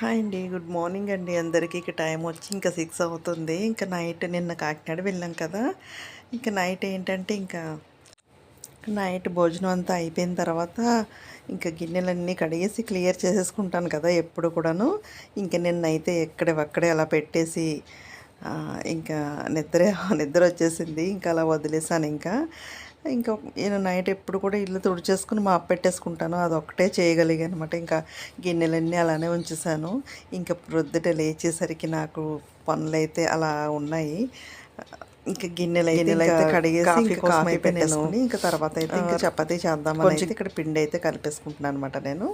Hi అండి. Good morning అండి. అందరికీ ఇక టైం వచ్చి ఇంకా సిక్స్ అవుతుంది. ఇంకా నైట్ నిన్న కాకినాడ వెళ్ళాం కదా. ఇంకా నైట్ ఏంటంటే ఇంకా నైట్ భోజనం అంతా అయిపోయిన తర్వాత ఇంకా గిన్నెలన్నీ కడిగేసి క్లియర్ చేసేసుకుంటాను కదా ఎప్పుడు కూడాను. ఇంకా నిన్నైతే ఎక్కడెక్కడే అలా పెట్టేసి ఇంకా నిద్ర నిద్ర వచ్చేసింది. ఇంకా అలా వదిలేసాను ఇంకా. ఇంకా నేను నైట్ ఎప్పుడు కూడా ఇల్లు తుడిచేసుకుని మాప్ పెట్టేసుకుంటాను. అది ఒకటే చేయగలిగాను అనమాట ఇంకా గిన్నెలన్నీ అలానే ఉంచేసాను ఇంకా ప్రొద్దుట లేచేసరికి నాకు పనులు అయితే అలా ఉన్నాయి. ఇంకా గిన్నెలు గిన్నెలు అయితే కడిగేసి కాఫీ పెట్టేసుకుని ఇంకా తర్వాత అయితే ఇంకా చపాతీ చేద్దామని ఇక్కడ పిండి అయితే కలిపేసుకుంటున్నాను అనమాట నేను.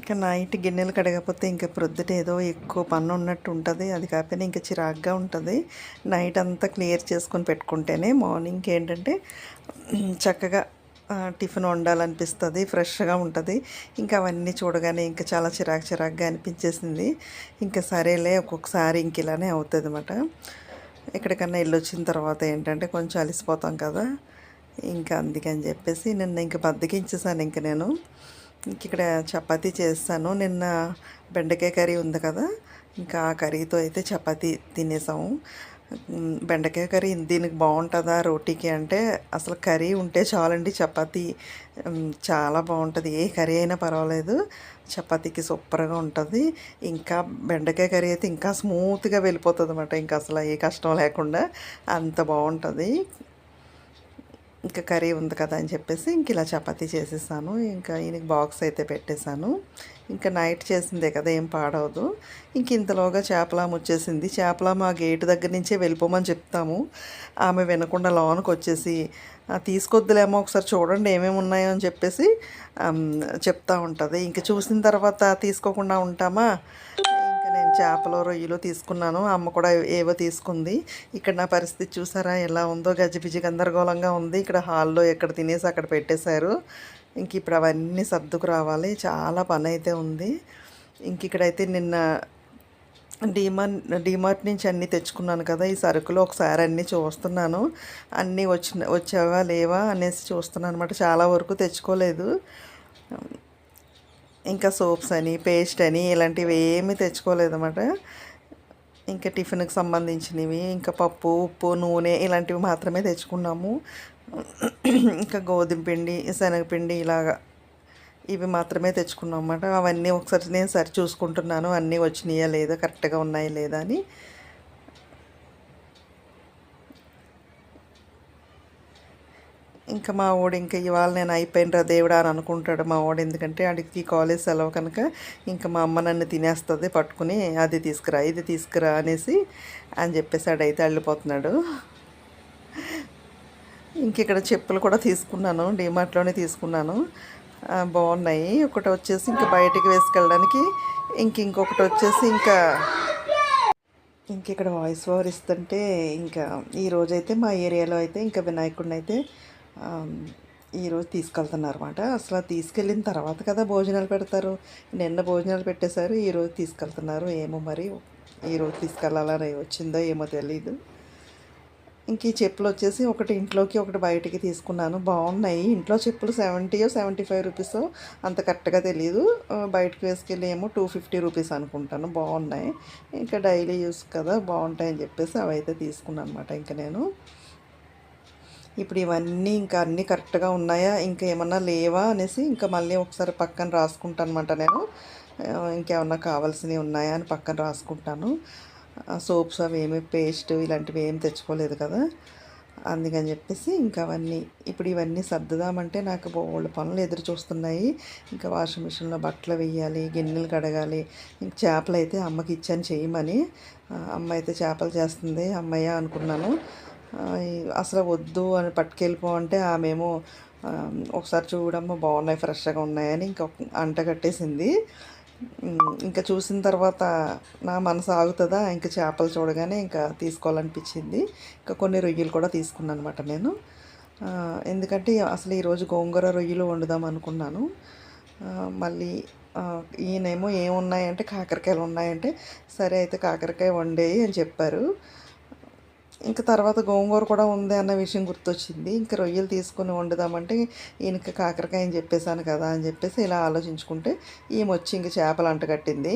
ఇంకా నైట్ గిన్నెలు కడగకపోతే ఇంకా ప్రొద్దుట ఏదో ఎక్కువ పని ఉన్నట్టు ఉంటుంది. అది కాకపోయినా ఇంకా చిరాగ్గా ఉంటుంది. నైట్ అంతా క్లియర్ చేసుకొని పెట్టుకుంటేనే మార్నింగ్కి ఏంటంటే చక్కగా టిఫిన్ వండాలనిపిస్తుంది ఫ్రెష్గా ఉంటుంది. ఇంకా అవన్నీ చూడగానే ఇంకా చాలా చిరాకు చిరాకుగా అనిపించేసింది. ఇంకా సరేలే ఒక్కొక్కసారి ఇంక ఇలానే అవుతుంది అనమాట ఎక్కడికన్నా ఇల్లు వచ్చిన తర్వాత ఏంటంటే కొంచెం అలసిపోతాం కదా. ఇంకా అందుకని చెప్పేసి నిన్న ఇంకా బద్దకించేసాను ఇంక నేను. ఇక్కడ చపాతీ చేస్తాను. నిన్న బెండకాయ కర్రీ ఉంది కదా ఇంకా ఆ కర్రీతో అయితే చపాతీ తినేసాము. బెండకాయ కర్రీ దీనికి బాగుంటుందా రోటీకి అంటే అసలు కర్రీ ఉంటే చాలండి చపాతీ. చాలా బాగుంటుంది. ఏ కర్రీ అయినా పర్వాలేదు చపాతీకి సూపర్గా ఉంటుంది. ఇంకా బెండకాయ కర్రీ అయితే ఇంకా స్మూత్గా వెళ్ళిపోతుంది అనమాట ఇంకా అసలు ఏ కష్టం లేకుండా అంత బాగుంటుంది. ఇంకా కర్రీ ఉంది కదా అని చెప్పేసి ఇంక ఇలా చపాతీ చేసేసాను. ఇంకా ఈయనకి బాక్స్ అయితే పెట్టేశాను. ఇంకా నైట్ చేసిందే కదా ఏం పాడవదు. ఇంక ఇంతలోగా చేపలామ వచ్చేసింది. చేపలామ ఆ గేటు దగ్గర నుంచే వెళ్ళిపోమని చెప్తాము. ఆమె వినకుండా లోనకు వచ్చేసి తీసుకొద్దులేమో ఒకసారి చూడండి ఏమేమి ఉన్నాయో అని చెప్పేసి చెప్తా ఉంటుంది. ఇంక చూసిన తర్వాత తీసుకోకుండా ఉంటామా? నేను చేపలు రొయ్యలు తీసుకున్నాను. అమ్మ కూడా ఏవో తీసుకుంది. ఇక్కడ నా పరిస్థితి చూసారా? ఎలా ఉందో? గజిబిజి గందరగోళంగా ఉంది. ఇక్కడ హాల్లో ఎక్కడ తినేసి అక్కడ పెట్టేశారు. ఇంక ఇప్పుడు అవన్నీ సర్దుకు రావాలి. చాలా పని అయితే ఉంది. ఇంక ఇక్కడైతే నిన్న డీమార్ట్ డీమార్ట్ నుంచి అన్నీ తెచ్చుకున్నాను కదా. ఈ సరుకులు ఒకసారి అన్నీ చూస్తున్నాను. అన్నీ వచ్చిన వచ్చావా లేవా అనేసి చూస్తున్నాను అనమాట చాలా వరకు తెచ్చుకోలేదు. ఇంకా సోప్స్ అని పేస్ట్ అని ఇలాంటివి ఏమీ తెచ్చుకోలేదన్నమాట. ఇంకా టిఫిన్కి సంబంధించినవి ఇంకా పప్పు ఉప్పు నూనె ఇలాంటివి మాత్రమే తెచ్చుకున్నాము. ఇంకా గోధుమ పిండి శనగపిండి ఇలాగా ఇవి మాత్రమే తెచ్చుకున్నాం అన్నమాట అవన్నీ ఒకసారి నేను సరి చూసుకుంటున్నాను అన్నీ వచ్చినాయా లేదా కరెక్ట్గా ఉన్నాయా లేదా అని. ఇంకా మా వాడు ఇంకా ఇవాళ నేను అయిపోయినరా దేవుడా అని అనుకుంటాడు మా వాడు. ఎందుకంటే ఆడికి కాలేజ్ సెలవు కనుక ఇంకా మా అమ్మ నన్ను తినేస్తుంది పట్టుకుని అది తీసుకురా ఇది తీసుకురా అనేసి అని చెప్పేసి ఆడైతే వెళ్ళిపోతున్నాడు ఇంక ఇక్కడ చెప్పులు కూడా తీసుకున్నాను డిమార్ట్లోనే తీసుకున్నాను. బాగున్నాయి. ఒకటి వచ్చేసి ఇంకా బయటికి వేసుకెళ్ళడానికి ఇంక ఇంకొకటి వచ్చేసి ఇంకా ఇంక ఇక్కడ వాయిస్ ఓవర్ ఇస్తుంటే ఇంకా ఈ రోజైతే మా ఏరియాలో అయితే ఇంకా వినాయకుడిని అయితే ఈరోజు తీసుకెళ్తున్నారు అనమాట అసలు తీసుకెళ్ళిన తర్వాత కదా భోజనాలు పెడతారు. నిన్న భోజనాలు పెట్టేశారు ఈరోజు తీసుకెళ్తున్నారు. ఏమో మరి ఈరోజు తీసుకెళ్ళాలని వచ్చిందో ఏమో తెలీదు. ఇంక ఈ చెప్పులు వచ్చేసి ఒకటి ఇంట్లోకి ఒకటి బయటికి తీసుకున్నాను. బాగున్నాయి. ఇంట్లో చెప్పులు సెవెంటీయో సెవెంటీ ఫైవ్ రూపీస్ అంత కరెక్ట్గా తెలియదు బయటకు వేసుకెళ్ళి ఏమో టూ ఫిఫ్టీ రూపీస్ అనుకుంటాను. బాగున్నాయి. ఇంకా డైలీ యూస్ కదా బాగుంటాయని చెప్పేసి అవి అయితే తీసుకున్నాను అనమాట ఇంకా నేను. ఇప్పుడు ఇవన్నీ ఇంకా అన్నీ కరెక్ట్గా ఉన్నాయా? ఇంకా ఏమన్నా లేవా? అనేసి ఇంకా మళ్ళీ ఒకసారి పక్కన రాసుకుంటాను అనమాట నేను ఇంకేమన్నా కావాల్సినవి ఉన్నాయా అని పక్కన రాసుకుంటాను. సోప్స్ అవి ఏమి పేస్ట్ ఇలాంటివి ఏం తెచ్చుకోలేదు కదా. అందుకని చెప్పేసి ఇంకా అవన్నీ. ఇప్పుడు ఇవన్నీ సర్దుదామంటే నాకు బోల్డ్ పనులు ఎదురు చూస్తున్నాయి. ఇంకా వాషింగ్ మిషన్లో బట్టలు వేయాలి గిన్నెలు కడగాలి. ఇంక చేపలు అయితే అమ్మకి ఇచ్చాను చేయమని. అమ్మ అయితే చేపలు చేస్తుంది అమ్మయ్య అనుకున్నాను. అసలు వద్దు అని పట్టుకెళ్ళిపో అంటే ఆమెమో ఒకసారి చూడమ్మ బాగున్నాయి ఫ్రెష్గా ఉన్నాయని ఇంకా అంట కట్టేసింది. ఇంకా చూసిన తర్వాత నా మనసు ఆగుతుందా? ఇంకా చేపలు చూడగానే ఇంకా తీసుకోవాలనిపించింది. ఇంకా కొన్ని రొయ్యలు కూడా తీసుకున్నాను అనమాట నేను ఎందుకంటే అసలు ఈరోజు గోంగూర రొయ్యలు వండుదాం అనుకున్నాను. మళ్ళీ ఈయనేమో ఏమున్నాయంటే కాకరకాయలు ఉన్నాయంటే సరే అయితే కాకరకాయ వండేయి అని చెప్పారు. ఇంకా తర్వాత గోంగూర కూడా ఉంది అన్న విషయం గుర్తొచ్చింది. ఇంకా రొయ్యలు తీసుకొని వండుదామంటే ఈయనకి కాకరకాయ అని చెప్పేశాను కదా అని చెప్పేసి ఇలా ఆలోచించుకుంటే ఈమె వచ్చి ఇంక చేపలు అంటగట్టింది.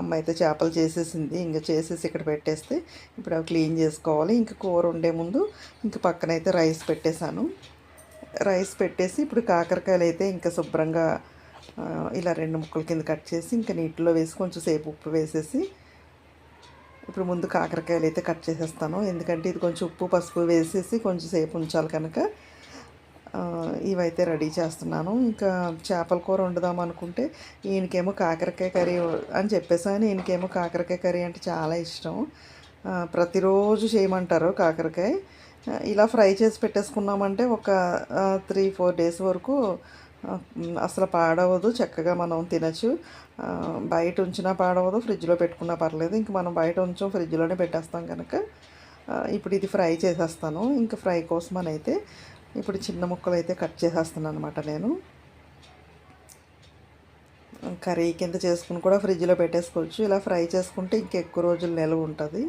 అమ్మ అయితే చేపలు చేసేసింది. ఇంకా చేసేసి ఇక్కడ పెట్టేస్తే ఇప్పుడు అవి క్లీన్ చేసుకోవాలి. ఇంకా కూర వండే ముందు ఇంక పక్కనైతే రైస్ పెట్టేశాను. రైస్ పెట్టేసి ఇప్పుడు కాకరకాయలు అయితే ఇంకా శుభ్రంగా ఇలా రెండు ముక్కల కింద కట్ చేసి ఇంకా నీటిలో వేసి కొంచెం సేపు ఉప్పు వేసేసి ఇప్పుడు ముందు కాకరకాయలు అయితే కట్ చేసేస్తాను. ఎందుకంటే ఇది కొంచెం ఉప్పు పసుపు వేసేసి కొంచెం సేపు ఉంచాలి కనుక. ఇవైతే రెడీ చేస్తున్నాను. ఇంకా చేపల కూర వండుదాం అనుకుంటే ఈయనకేమో కాకరకాయ కర్రీ అని చెప్పేసాను ఈయనకేమో కాకరకాయ కర్రీ అంటే చాలా ఇష్టం. ప్రతిరోజు చేయమంటారు కాకరకాయ. ఇలా ఫ్రై చేసి పెట్టేసుకున్నామంటే ఒక త్రీ ఫోర్ డేస్ వరకు అసలు పాడవదు చక్కగా మనం తినచ్చు. బయట ఉంచినా పాడవదు ఫ్రిడ్జ్లో పెట్టుకున్నా పర్లేదు. ఇంక మనం బయట ఉంచాం ఫ్రిడ్జ్లోనే పెట్టేస్తాం కనుక ఇప్పుడు ఇది ఫ్రై చేసేస్తాను. ఇంకా ఫ్రై కోసం అని అయితే ఇప్పుడు చిన్న ముక్కలు అయితే కట్ చేసేస్తాను అనమాట నేను. కర్రీ కింద చేసుకుని కూడా ఫ్రిడ్జ్లో పెట్టేసుకోవచ్చు. ఇలా ఫ్రై చేసుకుంటే ఇంకెక్కువ రోజులు నిల్వ ఉంటుంది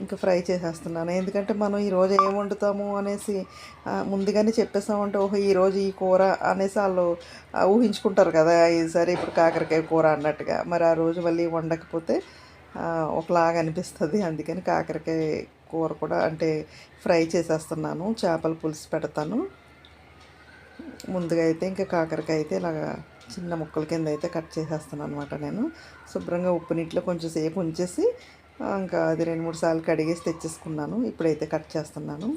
ఇంకా ఫ్రై చేసేస్తున్నాను. ఎందుకంటే మనం ఈరోజు ఏం వండుతాము అనేసి ముందుగానే చెప్పేసామంటే ఓహో ఈరోజు ఈ కూర అనేసి వాళ్ళు ఊహించుకుంటారు కదా ఈసారి ఇప్పుడు కాకరకాయ కూర అన్నట్టుగా. మరి ఆ రోజు మళ్ళీ వండకపోతే ఒకలాగా అనిపిస్తుంది. అందుకని కాకరకాయ కూర కూడా అంటే ఫ్రై చేసేస్తున్నాను. చేపల పులుసు పెడతాను. ముందుగా అయితే ఇంకా కాకరకాయ అయితే ఇలాగా చిన్న ముక్కల కింద అయితే కట్ చేసేస్తాను అనమాట నేను. శుభ్రంగా ఉప్పు నీటిలో కొంచెం సేపు ఉంచేసి ఇంకా అది రెండు మూడు సార్లు కడిగేసి తెచ్చేసుకున్నాను. ఇప్పుడైతే కట్ చేస్తున్నాను.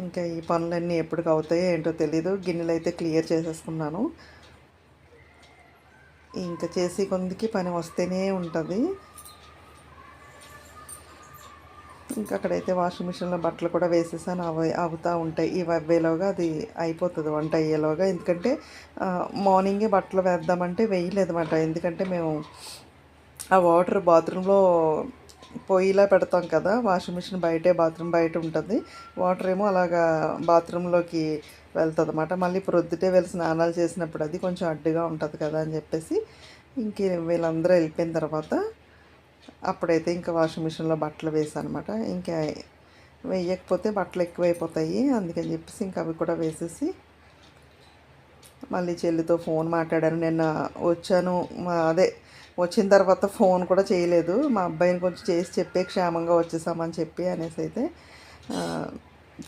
ఇంకా ఈ పనులన్నీ ఎప్పటికి అవుతాయో ఏంటో తెలీదు. గిన్నెలు అయితే క్లియర్ చేసేసుకున్నాను. ఇంకా చేసి కొందికి పని వస్తేనే ఉంటుంది. ఇంకా అక్కడైతే వాషింగ్ మిషన్లో బట్టలు కూడా వేసేసాను. అవి అవుతూ ఉంటాయి. ఇవి అవ్వేలోగా అది అయిపోతుంది. వంట అయ్యేలోగా. ఎందుకంటే మార్నింగే బట్టలు వేద్దామంటే వేయలేదు అనమాట ఎందుకంటే మేము ఆ వాటర్ బాత్రూంలో పొయ్యిలా పెడతాం కదా వాషింగ్ మిషన్ బయటే బాత్రూమ్ బయట ఉంటుంది. వాటర్ ఏమో అలాగా బాత్రూంలోకి వెళ్తుంది అనమాట మళ్ళీ ప్రొద్దుటే వెళ్ళి స్నానాలు చేసినప్పుడు అది కొంచెం అడ్డుగా ఉంటుంది కదా అని చెప్పేసి ఇంక వీళ్ళందరూ వెళ్ళిపోయిన తర్వాత అప్పుడైతే ఇంకా వాషింగ్ మిషన్లో బట్టలు వేసాను అనమాట ఇంకా వేయకపోతే బట్టలు ఎక్కువైపోతాయి అందుకని చెప్పేసి ఇంకా అవి కూడా వేసేసి మళ్ళీ చెల్లితో ఫోన్ మాట్లాడాను. నిన్న వచ్చాను. అదే వచ్చిన తర్వాత ఫోన్ కూడా చేయలేదు. మా అబ్బాయిని కొంచెం చేసి చెప్పే క్షేమంగా వచ్చేసామని చెప్పి అనేసి అయితే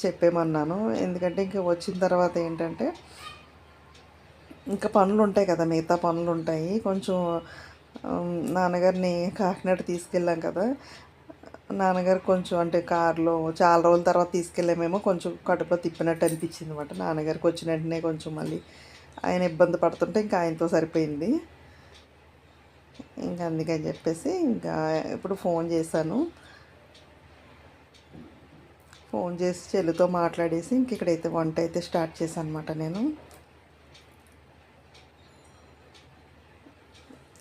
చెప్పేమన్నాను. ఎందుకంటే ఇంకా వచ్చిన తర్వాత ఏంటంటే ఇంకా పనులు ఉంటాయి కదా మిగతా పనులు ఉంటాయి. కొంచెం నాన్నగారిని కాకినాడ తీసుకెళ్ళాం కదా. నాన్నగారు కొంచెం అంటే కారులో చాలా రోజుల తర్వాత తీసుకెళ్ళామేమో కొంచెం కడుపు తిప్పినట్టు అనిపించింది అనమాట నాన్నగారికి వచ్చిన వెంటనే కొంచెం మళ్ళీ ఆయన ఇబ్బంది పడుతుంటే ఇంకా ఆయనతో సరిపోయింది. ఇంకా అందుకని చెప్పేసి ఇంకా ఇప్పుడు ఫోన్ చేశాను. ఫోన్ చేసి చెల్లితో మాట్లాడేసి ఇంక ఇక్కడైతే వంట అయితే స్టార్ట్ చేశాను అనమాట నేను.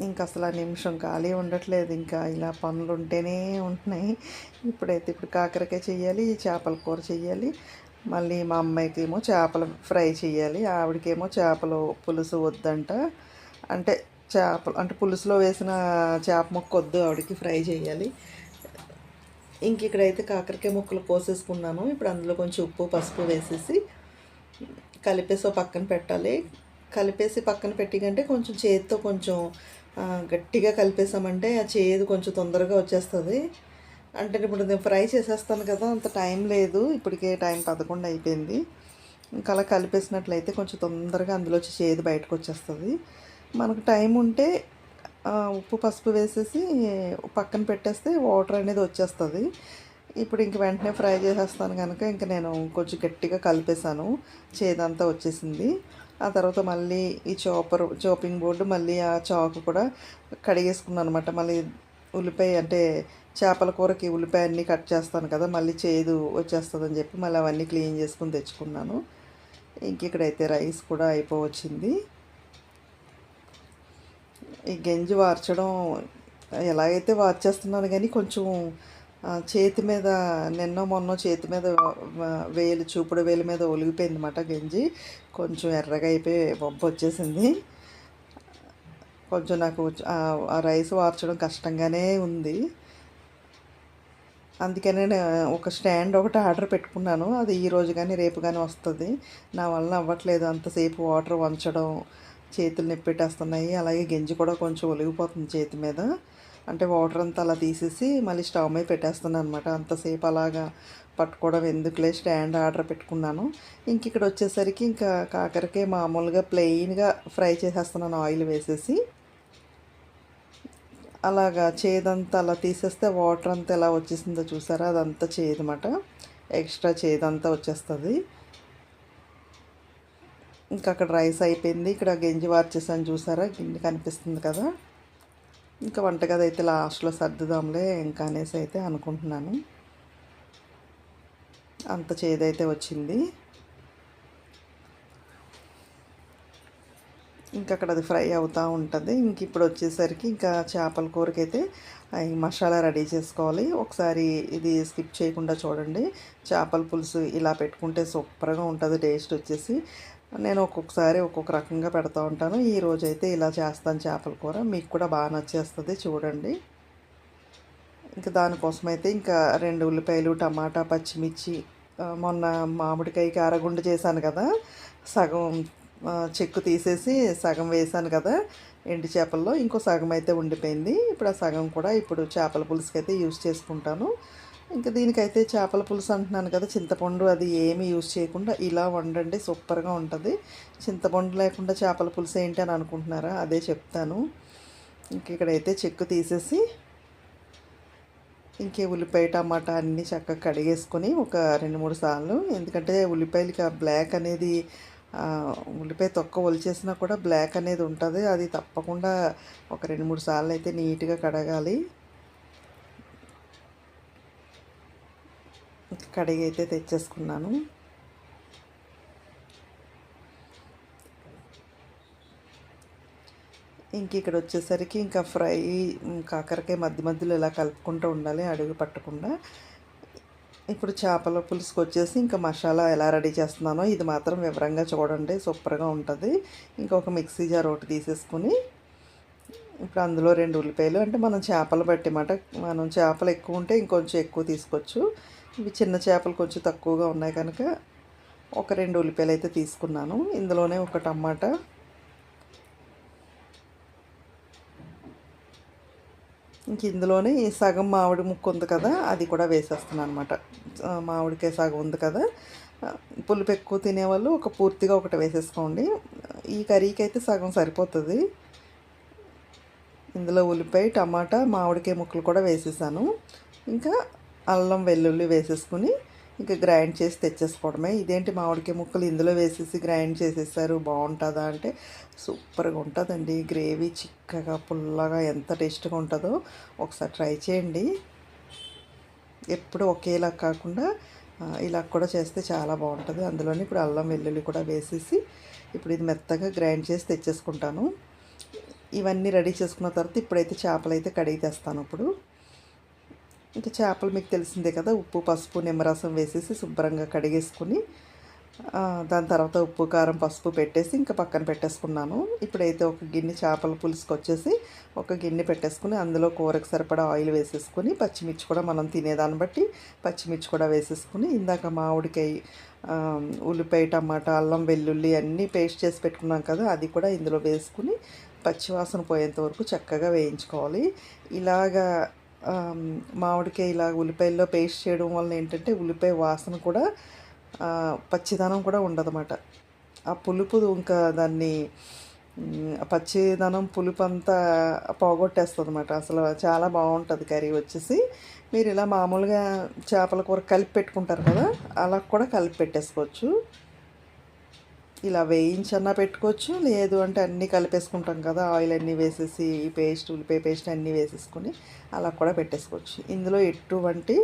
ఇంకా అసలు ఆ నిమిషం ఖాళీ ఉండట్లేదు. ఇంకా ఇలా పనులు ఉంటేనే ఉంటున్నాయి. ఇప్పుడైతే ఇప్పుడు కాకరకాయ చేయాలి చేపల కూర చేయాలి మళ్ళీ మా అమ్మాయికి ఏమో చేపలు ఫ్రై చేయాలి ఆవిడకేమో చేపలు పులుసు వద్దంట. అంటే చేపలు అంటే పులుసులో వేసిన చేప ముక్క వద్దు ఆవిడకి ఫ్రై చేయాలి ఇంక ఇక్కడైతే కాకరకాయ ముక్కలు కోసేసుకున్నాను. ఇప్పుడు అందులో కొంచెం ఉప్పు పసుపు వేసేసి కలిపేసి పక్కన పెట్టాలి. కలిపేసి పక్కన పెట్టికంటే కొంచెం చేతితో కొంచెం గట్టిగా కలిపేసామంటే ఆ చేదు కొంచెం తొందరగా వచ్చేస్తుంది. అంటే ఇప్పుడు నేను ఫ్రై చేసేస్తాను కదా అంత టైం లేదు. ఇప్పటికే టైం పదకొండు అయిపోయింది. ఇంకా అలా కలిపేసినట్లయితే కొంచెం తొందరగా అందులో వచ్చి చేదు బయటకు వచ్చేస్తుంది. మనకు టైం ఉంటే ఉప్పు పసుపు వేసేసి పక్కన పెట్టేస్తే వాటర్ అనేది వచ్చేస్తుంది. ఇప్పుడు ఇంక వెంటనే ఫ్రై చేసేస్తాను కనుక ఇంక నేను కొంచెం గట్టిగా కలిపేసాను చేదంతా వచ్చేసింది. ఆ తర్వాత మళ్ళీ ఈ చాపర్ చాపింగ్ బోర్డు మళ్ళీ ఆ చాకు కూడా కడిగేసుకున్నాను అనమాట మళ్ళీ ఉల్లిపాయ అంటే చేపల కూరకి ఉల్లిపాయ అన్నీ కట్ చేస్తాను కదా మళ్ళీ చేదు వచ్చేస్తుందని చెప్పి మళ్ళీ అవన్నీ క్లీన్ చేసుకుని తెచ్చుకున్నాను. ఇంక ఇక్కడైతే రైస్ కూడా అయిపోవచ్చింది. ఈ గంజి వార్చడం ఎలాగైతే వార్చేస్తున్నాను కానీ కొంచెం చేతి మీద నిన్న మొన్న చేతి మీద వేలు చూపుడు వేలు మీద ఒలిగిపోయింది అన్నమాట గంజి. కొంచెం ఎర్రగా అయిపోయి బొబ్బ వచ్చేసింది. కొంచెం నాకు ఆ రైస్ వార్చడం కష్టంగానే ఉంది. అందుకని నేను ఒక స్టాండ్ ఒకటి ఆర్డర్ పెట్టుకున్నాను. అది ఈ రోజు కానీ రేపు కానీ వస్తుంది. నా వల్ల అవ్వట్లేదు. అంతసేపు వాటర్ వంచడం చేతులు నిప్పెట్టేస్తున్నాయి అలాగే గెంజి కూడా కొంచెం ఒలిగిపోతుంది చేతి మీద. అంటే వాటర్ అంతా అలా తీసేసి మళ్ళీ స్టవ్ మీద పెట్టేస్తున్నాను అనమాట అంతసేపు అలాగా పట్టుకోవడం ఎందుకులే స్టాండ్ ఆర్డర్ పెట్టుకున్నాను. ఇంక ఇక్కడ వచ్చేసరికి ఇంకా కాకరకాయ మామూలుగా ప్లెయిన్గా ఫ్రై చేసేస్తున్నాను ఆయిల్ వేసేసి. అలాగా చేదంతా అలా తీసేస్తే వాటర్ అంతా ఎలా వచ్చేసిందో చూసారా? అదంతా చేయదన్నమాట ఎక్స్ట్రా చేదంతా వచ్చేస్తుంది. ఇంకా అక్కడ రైస్ అయిపోయింది. ఇక్కడ గెంజి వార్చేసాను చూసారా? గిన్నె కనిపిస్తుంది కదా. ఇంకా వంటగది అయితే లాస్ట్లో సర్దుదాంలే ఇంకా అనేసి అయితే అనుకుంటున్నాను. అంత చేదైతే వచ్చింది. ఇంకా అక్కడ అది ఫ్రై అవుతూ ఉంటుంది. ఇంక ఇప్పుడు వచ్చేసరికి ఇంకా చేపల కూరకైతే ఈ మసాలా రెడీ చేసుకోవాలి. ఒకసారి ఇది స్కిప్ చేయకుండా చూడండి. చేపల పులుసు ఇలా పెట్టుకుంటే సూపర్గా ఉంటుంది టేస్ట్ వచ్చేసి. నేను ఒక్కొక్కసారి ఒక్కొక్క రకంగా పెడతా ఉంటాను. ఈ రోజైతే ఇలా చేస్తాను చేపల కూర. మీకు కూడా బాగా నచ్చేస్తుంది చూడండి. ఇంకా దానికోసం అయితే ఇంకా రెండు ఉల్లిపాయలు టమాటా పచ్చిమిర్చి మొన్న మామిడికాయకి అరగుండు చేశాను కదా సగం చెక్కు తీసేసి సగం వేసాను కదా ఎండి చేపల్లో. ఇంకో సగం అయితే ఉండిపోయింది. ఇప్పుడు ఆ సగం కూడా ఇప్పుడు చేపల పులుసుకి అయితే యూజ్ చేసుకుంటాను. ఇంకా దీనికైతే చేపల పులుసు అంటున్నాను కదా చింతపండు అది ఏమి యూజ్ చేయకుండా ఇలా వండండి సూపర్గా ఉంటుంది. చింతపండు లేకుండా చేపల పులుసు ఏంటి అని అనుకుంటున్నారా? అదే చెప్తాను. ఇంక ఇక్కడైతే చెక్కు తీసేసి ఇంకే ఉల్లిపాయ టమాటా అన్నీ చక్కగా కడిగేసుకొని ఒక రెండు మూడు సార్లు. ఎందుకంటే ఉల్లిపాయలకి ఆ బ్లాక్ అనేది ఉల్లిపాయ తొక్క ఒలిచేసినా కూడా బ్లాక్ అనేది ఉంటుంది. అది తప్పకుండా ఒక రెండు మూడు సార్లు అయితే నీట్గా కడగాలి. కడిగి అయితే తెచ్చేసుకున్నాను. ఇంక ఇక్కడ వచ్చేసరికి ఇంకా ఫ్రై కాకరకాయ మధ్య మధ్యలో ఇలా కలుపుకుంటూ ఉండాలి అడుగు పట్టకుండా. ఇప్పుడు చేపల పులుసుకు వచ్చేసి ఇంకా మసాలా ఎలా రెడీ చేస్తున్నానో ఇది మాత్రం వివరంగా చూడండి సూపర్గా ఉంటుంది. ఇంకొక మిక్సీ జార్ ఒకటి తీసేసుకుని ఇప్పుడు అందులో రెండు ఉల్లిపాయలు అంటే మనం చేపలు బట్టి మాట మనం చేపలు ఎక్కువ ఉంటే ఇంకొంచెం ఎక్కువ తీసుకోవచ్చు. ఇవి చిన్న చేపలు కొంచెం తక్కువగా ఉన్నాయి కనుక ఒక రెండు ఉల్లిపాయలు అయితే తీసుకున్నాను. ఇందులోనే ఒక టమాటా ఇంక ఇందులోనే సగం మామిడి ముక్కు ఉంది కదా అది కూడా వేసేస్తున్నాను అనమాట మామిడికాయ సగం ఉంది కదా పులుపు ఎక్కువ తినేవాళ్ళు ఒక పూర్తిగా ఒకటి వేసేసుకోండి. ఈ కర్రీకి అయితే సగం సరిపోతుంది. ఇందులో ఉల్లిపాయ టమాటా మామిడికాయ ముక్కలు కూడా వేసేసాను. ఇంకా అల్లం వెల్లుల్లి వేసేసుకుని ఇంకా గ్రైండ్ చేసి తెచ్చేసుకోవడమే. ఇదేంటి మామిడికాయ ముక్కలు ఇందులో వేసేసి గ్రైండ్ చేసేసారు బాగుంటుందా అంటే సూపర్గా ఉంటుందండి. గ్రేవీ చిక్కగా పుల్లగా ఎంత టేస్ట్గా ఉంటుందో ఒకసారి ట్రై చేయండి. ఎప్పుడు ఒకేలా కాకుండా ఇలా కూడా చేస్తే చాలా బాగుంటుంది. అందులోని ఇప్పుడు అల్లం వెల్లుల్లి కూడా వేసేసి ఇప్పుడు ఇది మెత్తగా గ్రైండ్ చేసి తెచ్చేసుకుంటాను. ఇవన్నీ రెడీ చేసుకున్న తర్వాత ఇప్పుడైతే చేపలు అయితే కడిగి తెస్తాను ఇప్పుడు. ఇంకా చేపలు మీకు తెలిసిందే కదా ఉప్పు పసుపు నిమ్మరసం వేసేసి శుభ్రంగా కడిగేసుకుని దాని తర్వాత ఉప్పు కారం పసుపు పెట్టేసి ఇంకా పక్కన పెట్టేసుకున్నాను. ఇప్పుడైతే ఒక గిన్నె చేపల పులుసుకు వచ్చేసి ఒక గిన్నె పెట్టేసుకుని అందులో కూరకు సరిపడా ఆయిల్ వేసేసుకుని పచ్చిమిర్చి కూడా మనం తినేదాన్ని బట్టి పచ్చిమిర్చి కూడా వేసేసుకుని ఇందాక మామిడికాయ ఉల్లిపాయ టమాటా అల్లం వెల్లుల్లి అన్నీ పేస్ట్ చేసి పెట్టుకున్నాం కదా అది కూడా ఇందులో వేసుకుని పచ్చివాసన పోయేంత వరకు చక్కగా వేయించుకోవాలి. ఇలాగా మామిడికాయ ఇలా ఉల్లిపాయల్లో పేస్ట్ చేయడం వల్ల ఏంటంటే ఉల్లిపాయ వాసన కూడా పచ్చిదనం కూడా ఉండదన్నమాట. ఆ పులుపు ఇంకా దాన్ని పచ్చిదనం పులుపు అంతా పోగొట్టేస్తుంది అనమాట అసలు చాలా బాగుంటుంది కర్రీ వచ్చేసి. మీరు ఇలా మామూలుగా చేపల కూర కలిపి పెట్టుకుంటారు కదా అలా కూడా కలిపి పెట్టేసుకోవచ్చు. ఇలా వేయించన్నా పెట్టుకోవచ్చు. లేదు అంటే అన్నీ కలిపేసుకుంటాం కదా ఆయిల్ అన్నీ వేసేసి ఈ పేస్ట్ ఉల్లిపాయ పేస్ట్ అన్నీ వేసేసుకొని అలా కూడా పెట్టేసుకోవచ్చు. ఇందులో ఎటువంటి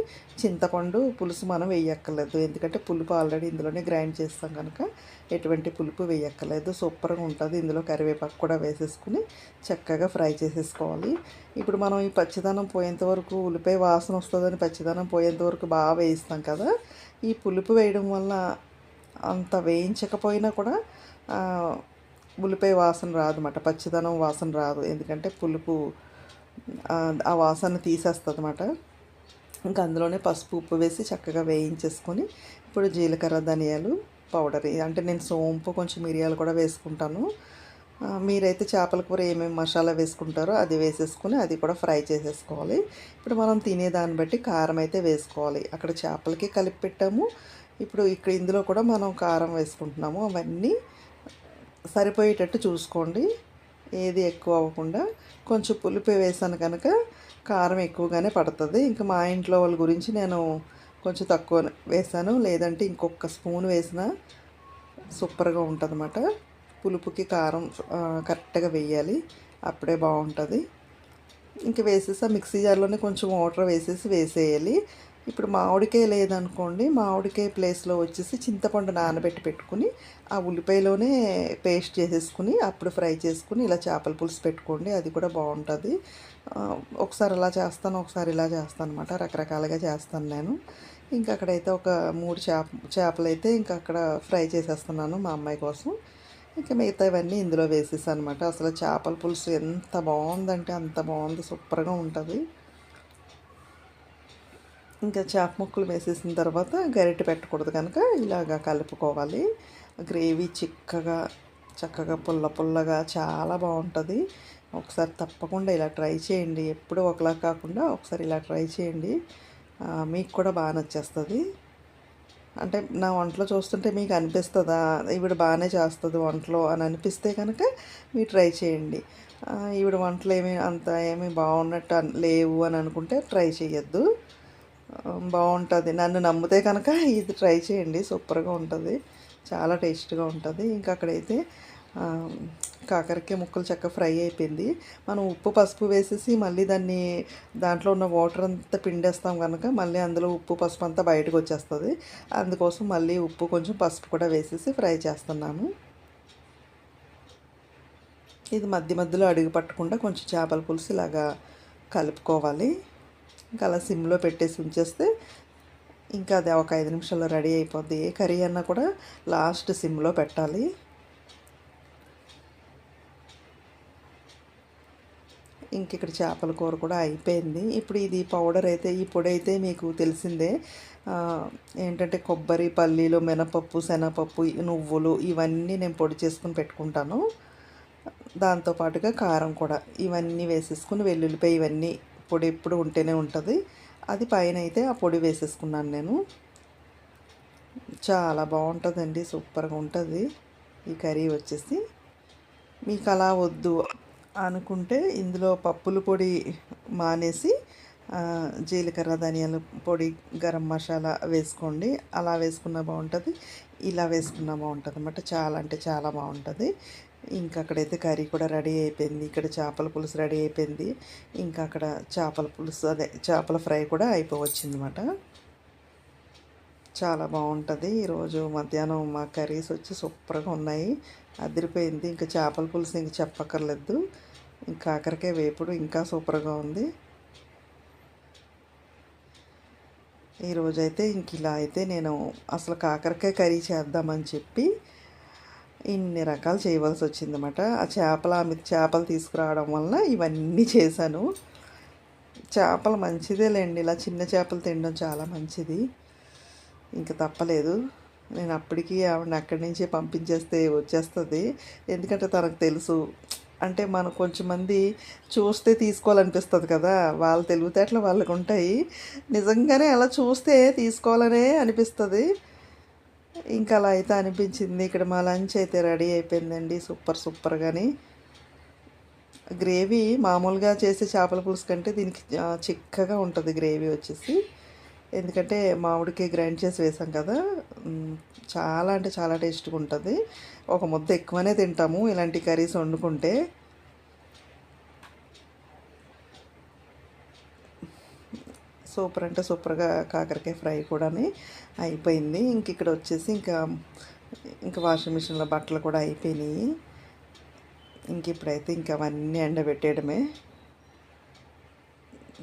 చింతపండు పులుసు మనం వేయక్కర్లేదు. ఎందుకంటే పులుపు ఆల్రెడీ ఇందులోనే గ్రైండ్ చేస్తాం కనుక ఎటువంటి పులుపు వేయక్కర్లేదు. సూపర్గా ఉంటుంది. ఇందులో కరివేపాకు కూడా వేసేసుకుని చక్కగా ఫ్రై చేసేసుకోవాలి. ఇప్పుడు మనం ఈ పచ్చిదనం పోయేంత వరకు ఉల్లిపాయ వాసన వస్తుందని పచ్చిదనం పోయేంత వరకు బాగా వేయిస్తాం కదా. ఈ పులుపు వేయడం వల్ల అంత వేయించకపోయినా కూడా ఉల్లిపాయ వాసన రాదు అన్నమాట పచ్చిదనం వాసన రాదు. ఎందుకంటే పులుపు ఆ వాసన తీసేస్తుంది అన్నమాట ఇంకా అందులోనే పసుపు ఉప్పు వేసి చక్కగా వేయించేసుకొని ఇప్పుడు జీలకర్ర ధనియాలు పౌడర్ అంటే నేను సోంపు కొంచెం మిరియాలు కూడా వేసుకుంటాను. మీరైతే చేపల కూర ఏమేమి మసాలా వేసుకుంటారో అది వేసేసుకుని అది కూడా ఫ్రై చేసేసుకోవాలి. ఇప్పుడు మనం తినేదాన్ని బట్టి కారం అయితే వేసుకోవాలి. అక్కడ చేపలకి కలిపి పెట్టాము. ఇప్పుడు ఇక్కడ ఇందులో కూడా మనం కారం వేసుకుంటున్నాము. అవన్నీ సరిపోయేటట్టు చూసుకోండి. ఏది ఎక్కువ అవ్వకుండా. కొంచెం పులుపు వేసాను కనుక కారం ఎక్కువగానే పడుతుంది. ఇంకా మా ఇంట్లో వాళ్ళ గురించి నేను కొంచెం తక్కువ వేసాను. లేదంటే ఇంకొక స్పూన్ వేసినా సూపర్గా ఉంటుందన్నమాట. పులుపుకి కారం కరెక్ట్గా వేయాలి. అప్పుడే బాగుంటుంది. ఇంక వేసేసి ఆ మిక్సీ జార్లోనే కొంచెం వాటర్ వేసేసి వేసేయాలి. ఇప్పుడు మామిడికాయ లేదనుకోండి మామిడికాయ ప్లేస్లో వచ్చేసి చింతపండు నానబెట్టి పెట్టుకుని ఆ ఉల్లిపాయలోనే పేస్ట్ చేసేసుకుని అప్పుడు ఫ్రై చేసుకుని ఇలా చేపల పులుసు పెట్టుకోండి అది కూడా బాగుంటుంది. ఒకసారి ఇలా చేస్తాను ఒకసారి ఇలా చేస్తాను అనమాట రకరకాలుగా చేస్తాను నేను. ఇంకా అక్కడైతే ఒక మూడు చేప చేపలు అయితే ఇంకా అక్కడ ఫ్రై చేసేస్తున్నాను మా అమ్మాయి కోసం. ఇంకా మిగతా ఇవన్నీ ఇందులో వేసేసాను అనమాట అసలు చేపల పులుసు ఎంత బాగుందంటే అంత బాగుంది సూపర్గా ఉంటుంది. ఇంకా చేప ముక్కలు వేసేసిన తర్వాత గరిటె పెట్టకూడదు కనుక ఇలాగా కలుపుకోవాలి. గ్రేవీ చిక్కగా చక్కగా పుల్ల పుల్లగా చాలా బాగుంటుంది. ఒకసారి తప్పకుండా ఇలా ట్రై చేయండి. ఎప్పుడు ఒకలా కాకుండా ఒకసారి ఇలా ట్రై చేయండి. మీకు కూడా బాగా నచ్చేస్తుంది. అంటే నా వంటలో చూస్తుంటే మీకు అనిపిస్తుందా? ఈవిడ బాగానే చేస్తుంది వంటలో అని అనిపిస్తే కనుక మీరు ట్రై చేయండి. ఈవిడ వంటలు ఏమి అంత ఏమి బాగున్నట్టు లేవు అని అనుకుంటే ట్రై చేయొద్దు బాగుంటుంది. నన్ను నమ్మితే కనుక ఇది ట్రై చేయండి. సూపర్గా ఉంటుంది. చాలా టేస్ట్గా ఉంటుంది. ఇంకా అక్కడైతే కాకరకాయ ముక్కలు చక్కగా ఫ్రై అయిపోయింది. మనం ఉప్పు పసుపు వేసేసి మళ్ళీ దాన్ని దాంట్లో ఉన్న వాటర్ అంతా పిండేస్తాం కనుక మళ్ళీ అందులో ఉప్పు పసుపు అంతా బయటకు వచ్చేస్తుంది. అందుకోసం మళ్ళీ ఉప్పు కొంచెం పసుపు కూడా వేసేసి ఫ్రై చేస్తున్నాను. ఇది మధ్య మధ్యలో అడుగు పట్టకుండా కొంచెం చేపల పులుసు ఇలాగా కలుపుకోవాలి. ఇంకా అలా సిమ్లో పెట్టేసి ఉంచేస్తే ఇంకా అది ఒక ఐదు నిమిషాల్లో రెడీ అయిపోద్ది. ఏ కర్రీ అన్నా కూడా లాస్ట్ సిమ్లో పెట్టాలి. ఇంక ఇక్కడ చేపల కూర కూడా అయిపోయింది. ఇప్పుడు ఇది పౌడర్ అయితే ఈ పొడి అయితే మీకు తెలిసిందే. ఏంటంటే కొబ్బరి పల్లీలు మినపప్పు శనగపప్పు నువ్వులు ఇవన్నీ నేను పొడి చేసుకుని పెట్టుకుంటాను. దాంతోపాటుగా కారం కూడా. ఇవన్నీ వేసేసుకుని వెల్లుల్లిపాయ ఇవన్నీ పొడి ఎప్పుడు ఉంటేనే ఉంటుంది. అది పైన అయితే ఆ పొడి వేసేసుకున్నాను నేను. చాలా బాగుంటుందండి సూపర్గా ఉంటుంది. ఈ కర్రీ వచ్చేసి. మీకు అలా వద్దు అనుకుంటే ఇందులో పప్పుల పొడి మానేసి జీలకర్ర ధనియాల పొడి గరం మసాలా వేసుకోండి. అలా వేసుకున్నా బాగుంటుంది ఇలా వేసుకున్నా బాగుంటుంది అన్నమాట చాలా అంటే చాలా బాగుంటుంది. ఇంకా అక్కడైతే కర్రీ కూడా రెడీ అయిపోయింది. ఇక్కడ చేపల పులుసు రెడీ అయిపోయింది. ఇంకా అక్కడ చేపల పులుసు అదే చేపల ఫ్రై కూడా అయిపోవచ్చింది అనమాట చాలా బాగుంటుంది. ఈరోజు మధ్యాహ్నం మా కర్రీస్ వచ్చి సూపర్గా ఉన్నాయి. అదిరిపోయింది. ఇంకా చేపల పులుసు ఇంక చెప్పక్కర్లేదు. ఇంకా కాకరకాయ వేపుడు ఇంకా సూపర్గా ఉంది. ఈరోజైతే ఇంక ఇలా అయితే నేను అసలు కాకరకాయ కర్రీ చేద్దామని చెప్పి ఇన్ని రకాలు చేయవలసి వచ్చిందన్నమాట ఆ చేపల ఆమె చేపలు తీసుకురావడం వలన ఇవన్నీ చేశాను. చేపలు మంచిదేలేండి. ఇలా చిన్న చేపలు తినడం చాలా మంచిది. ఇంకా తప్పలేదు. నేను అప్పటికి ఆవిడని అక్కడి నుంచే పంపించేస్తే వచ్చేస్తుంది. ఎందుకంటే తనకు తెలుసు. అంటే మనం కొంచెం మంది చూస్తే తీసుకోవాలనిపిస్తుంది కదా. వాళ్ళ తెలివితేటలు వాళ్ళకు ఉంటాయి నిజంగానే అలా చూస్తే తీసుకోవాలనే అనిపిస్తుంది. ఇంకా అలా అయితే అనిపించింది. ఇక్కడ మా లంచ్ అయితే రెడీ అయిపోయిందండి. సూపర్ సూపర్గాని గ్రేవీ మామూలుగా చేసే చేపల పులుసు కంటే దీనికి చిక్కగా ఉంటుంది గ్రేవీ వచ్చేసి. ఎందుకంటే మామిడికి గ్రైండ్ చేసి వేసాం కదా. చాలా అంటే చాలా టేస్ట్గా ఉంటుంది. ఒక ముద్ద ఎక్కువనే తింటాము. ఇలాంటి కర్రీస్ వండుకుంటే సూపర్ అంటే సూపర్గా కాకరకాయ ఫ్రై కూడా అయిపోయింది. ఇంక ఇక్కడ వచ్చేసి ఇంకా ఇంకా వాషింగ్ మిషన్లో బట్టలు కూడా అయిపోయినాయి. ఇంక ఇప్పుడైతే ఇంకా అవన్నీ ఎండబెట్టేయడమే.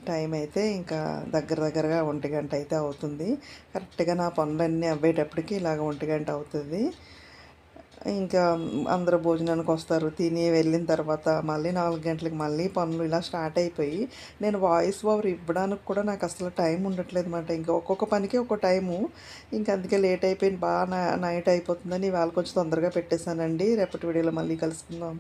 టైం అయితే ఇంకా దగ్గర దగ్గరగా ఒంటి గంట అయితే అవుతుంది. కరెక్ట్గా నా పనులన్నీ అవ్వేటప్పటికి ఇలాగ ఒంటి గంట అవుతుంది. ఇంకా అందరూ భోజనానికి వస్తారు. తిని వెళ్ళిన తర్వాత మళ్ళీ నాలుగు గంటలకి మళ్ళీ పనులు ఇలా స్టార్ట్ అయిపోయి నేను వాయిస్ ఓవర్ ఇవ్వడానికి కూడా నాకు అసలు టైం ఉండట్లేదు అనమాట ఇంకా ఒక్కొక్క పనికి ఒక్కొక్క టైము. ఇంకా అందుకే లేట్ అయిపోయింది. బాగా నైట్ అయిపోతుందని ఇవాళ కొంచెం తొందరగా పెట్టేశానండి. రేపటి వీడియోలో మళ్ళీ కలుసుకుందాం.